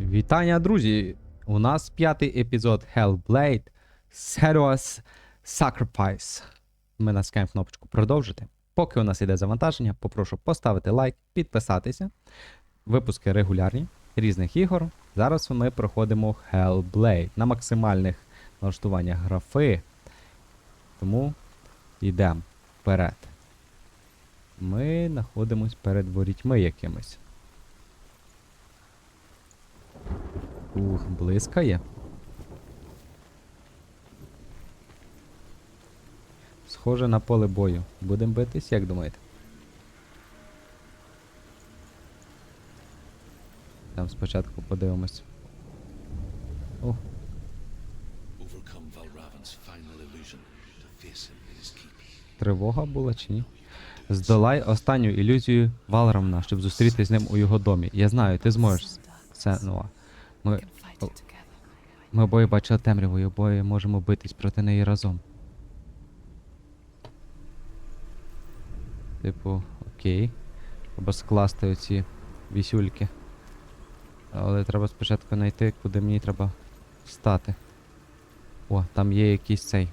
Вітання, друзі! У нас п'ятий епізод Hellblade Serious Sacrifice. Ми натискаємо кнопочку продовжити. Поки у нас іде завантаження, попрошу поставити лайк, підписатися. Випуски регулярні різних ігор. Зараз ми проходимо Hellblade на максимальних налаштуваннях графи. Тому йдемо вперед. Ми знаходимось перед ворітьми якимись. Ух, блискає. Схоже на поле бою. Будемо битись, як думаєте? Там спочатку подивимось. О, тривога була чи ні? Здолай останню ілюзію Валрамна, щоб зустрітися з ним у його домі. Я знаю, ти зможеш. Це ну. Ми, ми обоє бачили темряву і обоє можемо битись проти неї разом. Типу, окей. Треба скласти оці вісюльки. Але треба спочатку знайти, куди мені треба стати. О, там є якийсь цей.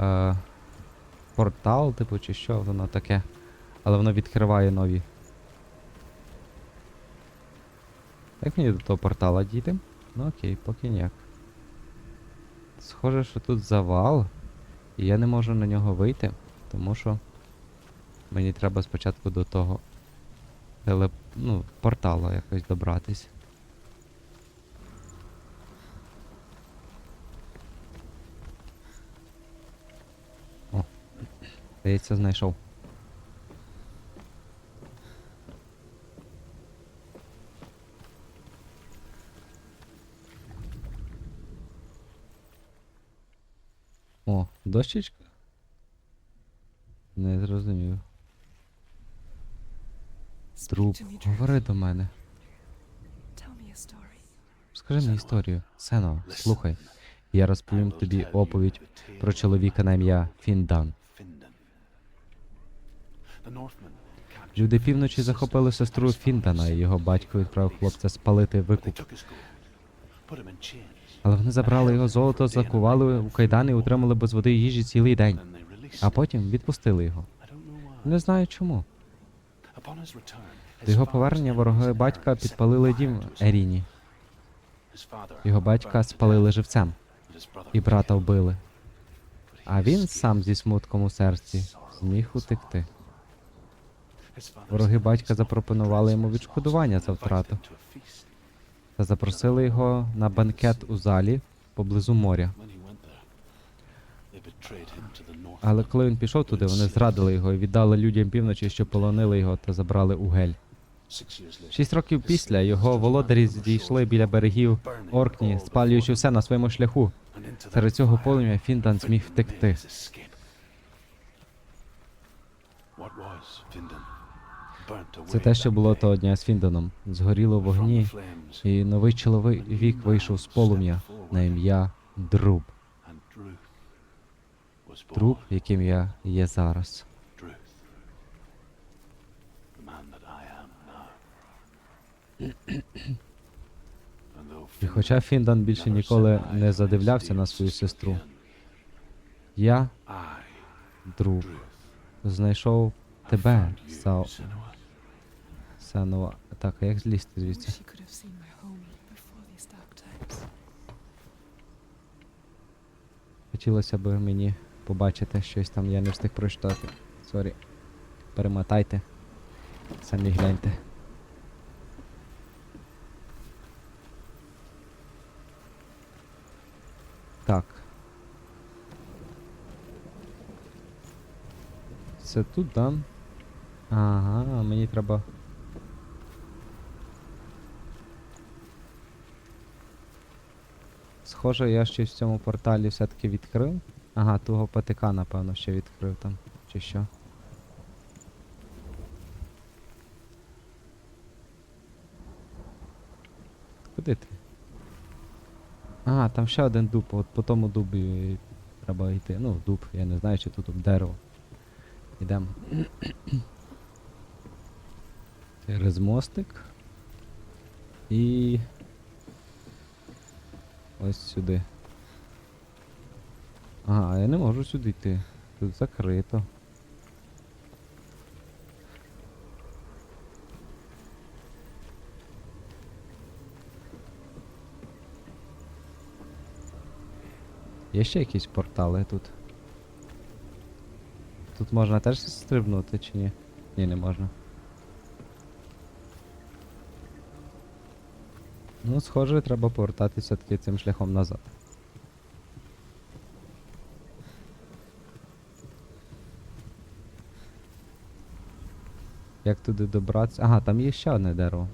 Е, портал, типу, чи що воно таке. Але воно відкриває нові. Як мені до того портала дійти? Ну окей, поки ніяк. Схоже, що тут завал, і я не можу на нього вийти, тому що мені треба спочатку до того телеп... ну, портала якось добратись. О, здається, знайшов. О, дощечка? Не зрозумів. Друг, говори до мене. Скажи мені історію. Сено, слухай. Я розповім тобі оповідь про чоловіка на ім'я Фіндан. Люди півночі захопили сестру Фіндана, і його батько відправив хлопця спалити викуп. Але вони забрали його золото, закували у кайдани і утримали без води їжі цілий день. А потім відпустили його. Не знаю чому. До його повернення вороги батька підпалили дім Еріні. Його батька спалили живцем, і брата вбили. А він сам зі смутком у серці зміг утекти. Вороги батька запропонували йому відшкодування за втрату та запросили його на банкет у залі поблизу моря. Але коли він пішов туди, вони зрадили його і віддали людям півночі, що полонили його та забрали у гель. Шість років після його володарі зійшли біля берегів Оркні, спалюючи все на своєму шляху. Серед цього полум'я Фіндан зміг втекти. Це те, що було того дня з Фінданом. Згоріло вогні, і новий чоловік вийшов з полум'я на ім'я Друб. Друб, яким я є зараз. І хоча Фіндан більше ніколи не задивлявся на свою сестру, я, I, Друб, знайшов тебе, found Senua. Сенова. Так, а як злізти звідси? Хотілося б мені побачити щось там, я не встиг прочитати. Сорі. Перемотайте. Самі гляньте. Так. Це тут, да? Ага, мені треба. Схоже, я щось в цьому порталі все-таки відкрив. Ага, того патика, напевно, ще відкрив там. Чи що? Куди ти? Ага, там ще один дуб, от по тому дубі треба йти. Ну, дуб, я не знаю, чи тут дерево. Йдемо. Через мостик. І. Ось сюди. Ага, я не можу сюди йти. Тут закрито. Є ще якісь портали тут. Тут можна теж стрибнути чи ні? Ні, не можна. Ну, схоже, треба повертатися таки цим шляхом назад. Як туди добратися? Ага, там є ще одне дерево.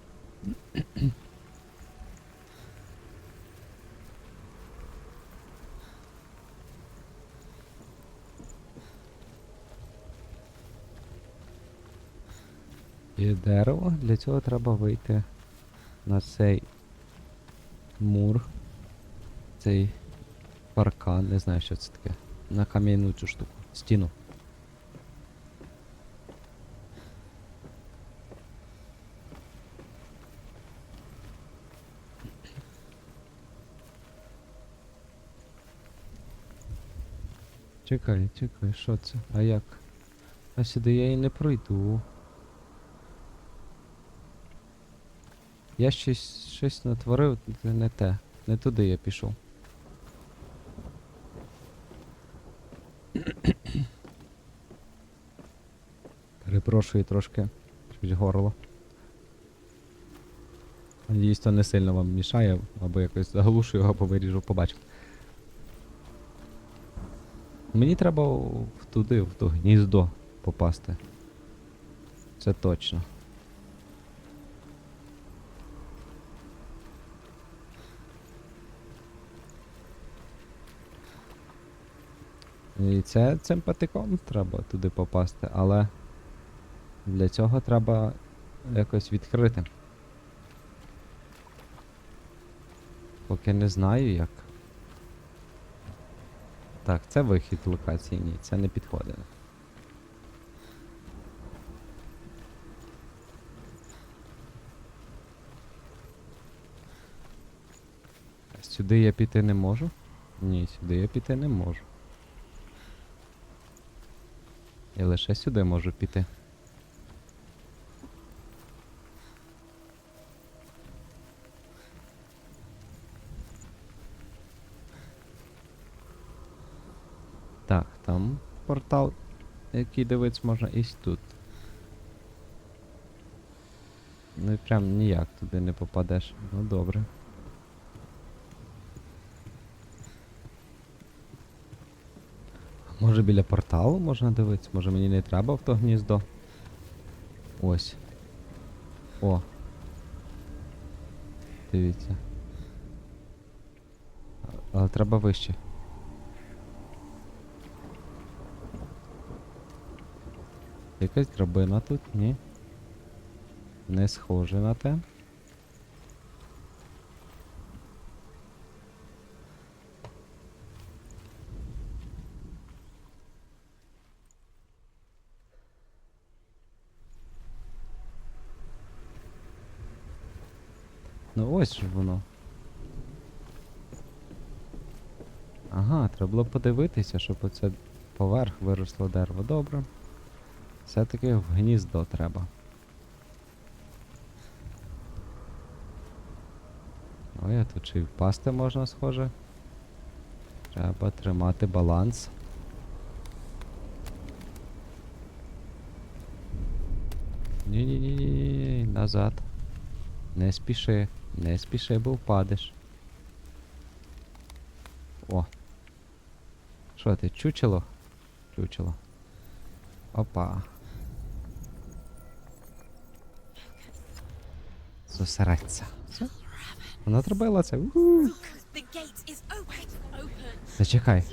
Є дерево, для цього треба вийти на цей мур. Цей паркан, не знаю, що це таке. На кам'яну цю штуку. Стіну. Чекай, чекай, що це? А як? А сюди я і не пройду. Я щось, щось натворив, не те. Не туди я пішов. Перепрошую трошки. Щось горло. Надіюсь, то не сильно вам мішає, або якось заглушу його, або виріжу, побачимо. Мені треба в- туди, в то гніздо попасти. Це точно. І це цим патиком треба туди попасти, але для цього треба якось відкрити. Поки не знаю як. Так, це вихід локації, ні, це не підходить. Сюди я піти не можу? Ні, сюди я піти не можу. Я лише сюди можу піти. Так, там портал, який дивитися можна і тут. Ну і прям ніяк туди не попадеш. Ну добре. Може біля порталу можна дивитися? Може мені не треба в то гніздо? Ось. О. Дивіться. Але треба вище. Якась драбина тут? Ні. Не схоже на те. Ну ось же воно. Ага, треба було подивитися, щоб оце поверх виросло дерево. Добре. Все-таки в гніздо треба. Ой, а тут ще й впасти можна, схоже. Треба тримати баланс. Ні-ні-ні, назад. Не спіши, не спіши, бо впадеш. О. Що ти, чучело? Чучело. Опа. Зосередься. Все. Вона зробила це. Зачекай.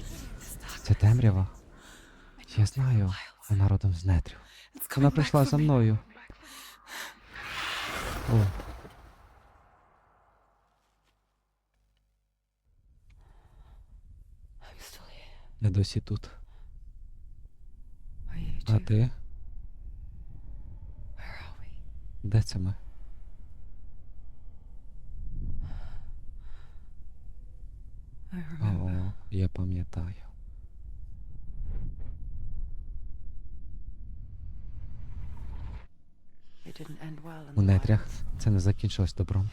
Це темрява. Я знаю. Вона родом з нетрів. Вона прийшла за мною. О. Я досі тут. А ти? Де це ми? О, я пам'ятаю. У нетрях це не закінчилось добром.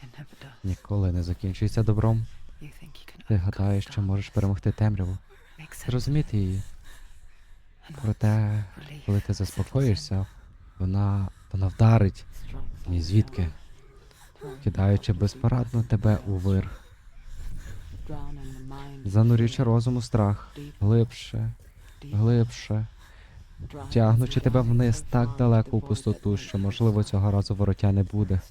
Ніколи не закінчується добром. Ти гадаєш, що можеш перемогти темряву зрозуміти її. Проте, коли ти заспокоїшся, вона, вона вдарить ні звідки, кидаючи безпорадно тебе у вир, занурюючи розум у страх, глибше, глибше, тягнучи тебе вниз так далеко у пустоту, що, можливо, цього разу вороття не буде.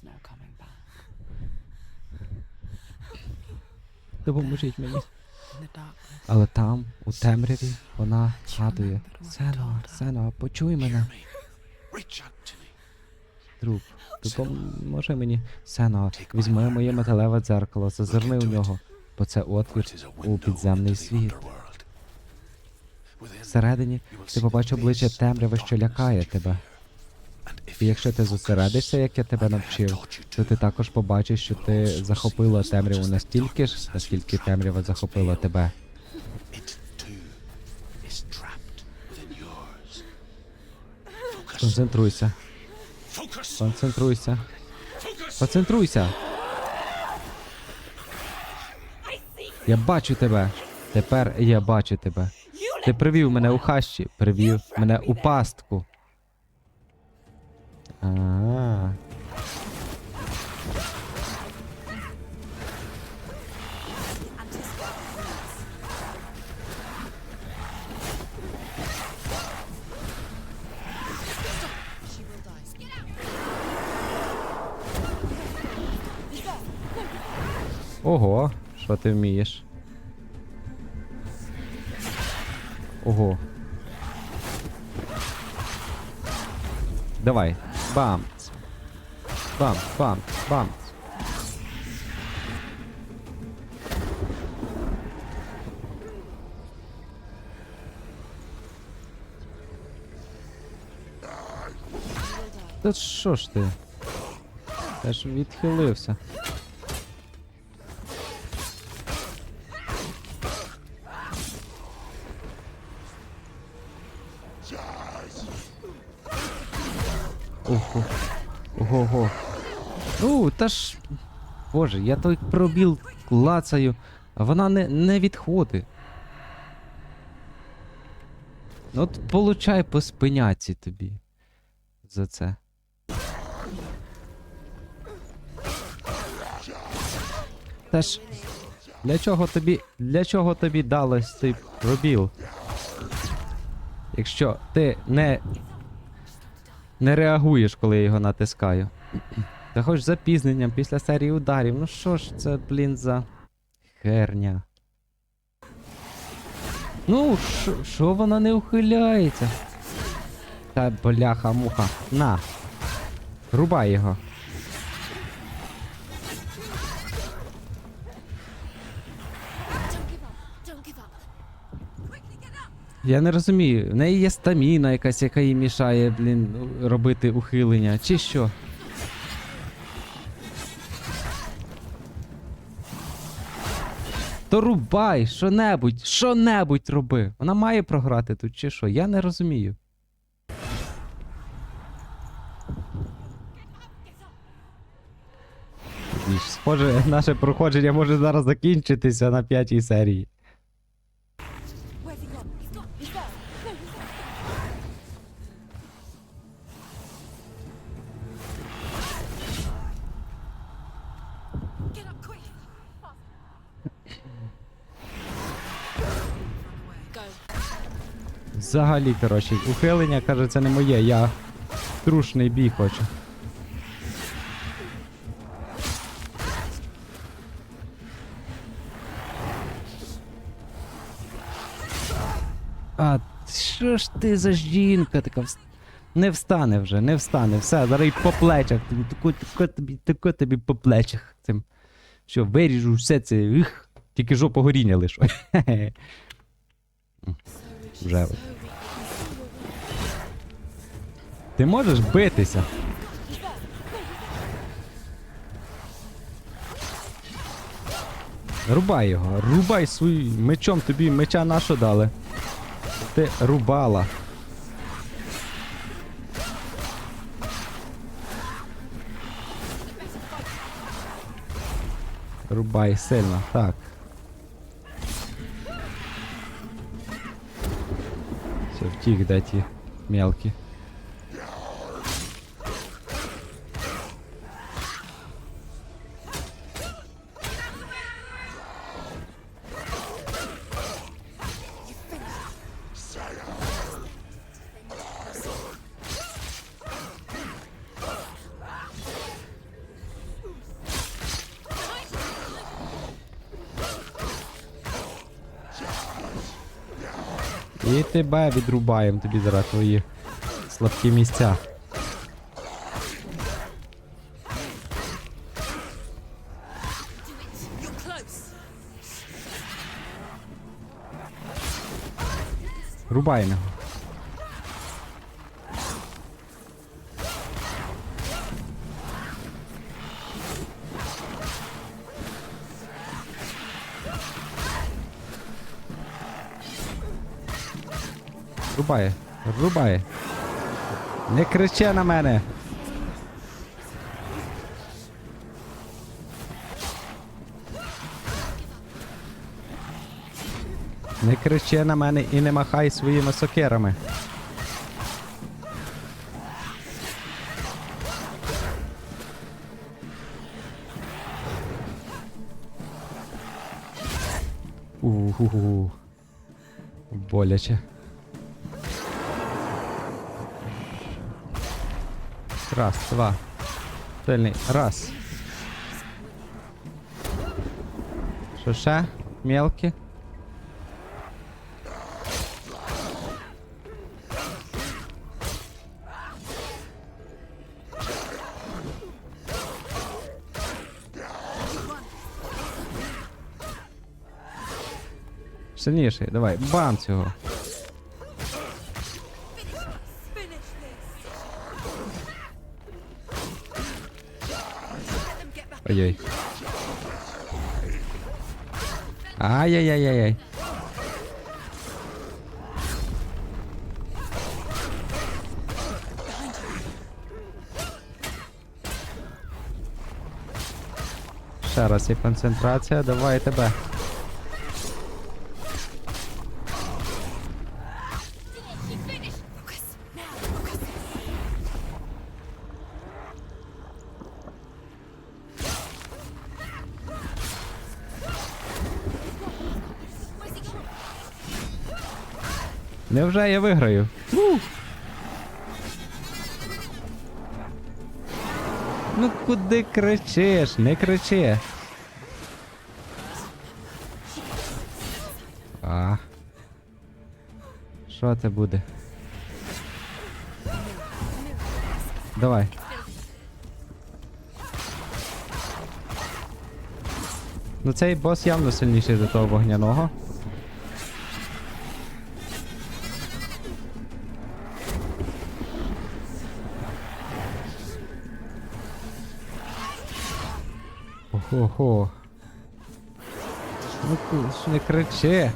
Допоможіть мені. Але там, у темряві, вона згадує. Сено, Сено, почуй мене. Друг, допоможи мені. Сено, візьми моє металеве дзеркало, зазирни у нього, бо це отвір у підземний світ. Всередині ти побачиш обличчя темряви, що лякає тебе. І якщо ти зосередишся, як я тебе навчив, то ти також побачиш, що ти захопила темряву настільки ж, наскільки темрява захопила тебе. Концентруйся, концентруйся, концентруйся. Я бачу тебе. Тепер я бачу тебе. Ти привів мене у хащі, привів мене у пастку. Ого, що ти вмієш? Ого. Давай. Бам. Бам, бам, бам. Та що ж ти? Я ж відхилився. Ого. Ого-го. Ну, та ж. Боже, я той пробіл клацаю, вона не, не відходить. Ну от получай по спиняці тобі. За це. Та ж. Для чого тобі. Для чого тобі далось цей пробіл? Якщо ти не не реагуєш, коли я його натискаю. Та хоч запізненням після серії ударів. Ну що ж це, блін, за херня. Ну, що- вона не ухиляється? Та бляха муха. На. Рубай його. Я не розумію, в неї є стаміна якась, яка їй мішає, блін, робити ухилення, чи що? То рубай, що-небудь, що-небудь роби. Вона має програти тут, чи що? Я не розумію. Схоже, наше проходження може зараз закінчитися на п'ятій серії. Взагалі, коротше, ухилення, каже, це не моє, я трушний бій хочу. А що ж ти за жінка така? Не встане вже, не встане, все, зараз й по плечах. тобі, Тако, тако тобі, тако тобі по плечах. Цим. Що, виріжу все це. Ух, тільки жопу горіння лишу. Вже. Ти можеш битися? Рубай його, рубай своїм мечом, тобі меча нащо дали. Ти рубала. Рубай сильно, так. Все, втік, де ті мелкі. Тебе відрубаємо тобі зараз твої слабкі місця. Рубаємо його. Рубає, рубає. Не кричи на мене. Не кричи на мене і не махай своїми сокирами. Уху. Боляче. Раз, два. Сильний. Раз. Що ще? Мелкі? Сильніший, давай, бам цього. Ой-ой. Ай-яй-яй-яй. Ще є концентрація, давай тебе. Невже я виграю? Ух. Ну куди кричиш? Не кричи. А. Що це буде? Давай. Ну цей бос явно сильніший за того вогняного. Ого-го. Ну ти не кричи.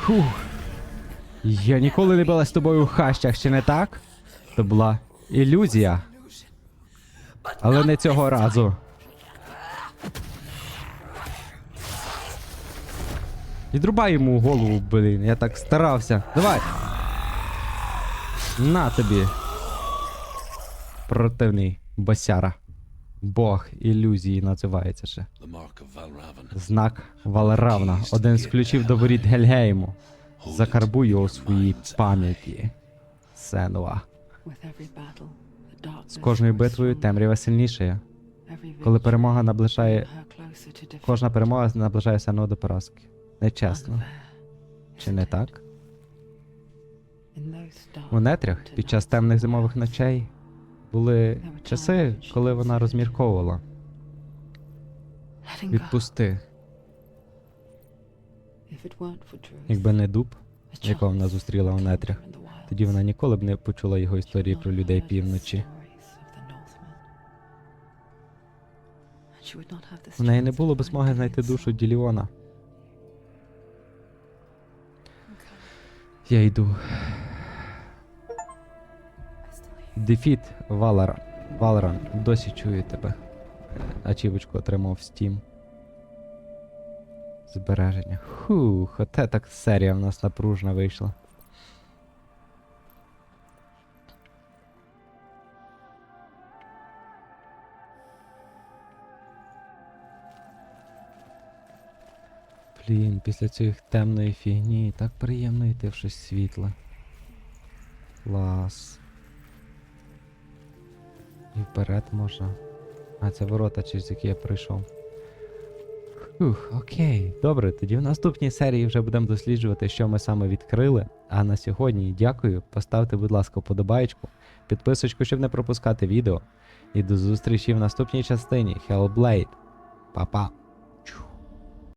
Фух. Я ніколи не була з тобою в хащах, чи не так? Це була ілюзія. Але не цього разу. Відрубай йому голову, блін, я так старався. Давай. На тобі. Противний босяра. Бог ілюзії називається ще. Знак Валеравна. Один з ключів до воріт Гельгейму. Закарбуй його у своїй пам'яті. Сенуа. З кожною битвою темрява сильнішає. Коли перемога наближає. Кожна перемога наближає Сенуа до поразки. Нечесно. Чи не так? У нетрях під час темних зимових ночей були часи, коли вона розмірковувала. Відпусти, якби не дуб, якого вона зустріла у нетрях. Тоді вона ніколи б не почула його історії про людей півночі. В неї не було б змоги знайти душу. Діліона. Я йду. Дефіт Валера. Валеран, досі чую тебе. Ачівочку отримав в Steam. Збереження. Хух, оте так серія в нас напружна вийшла. Блін, після цієї темної фігні так приємно йти в щось світле. Клас. І вперед можна. А, це ворота, через які я пройшов. Фух, окей. Добре, тоді в наступній серії вже будемо досліджувати, що ми саме відкрили. А на сьогодні дякую. Поставте, будь ласка, вподобайку, підписочку, щоб не пропускати відео. І до зустрічі в наступній частині Hellblade. Па-па.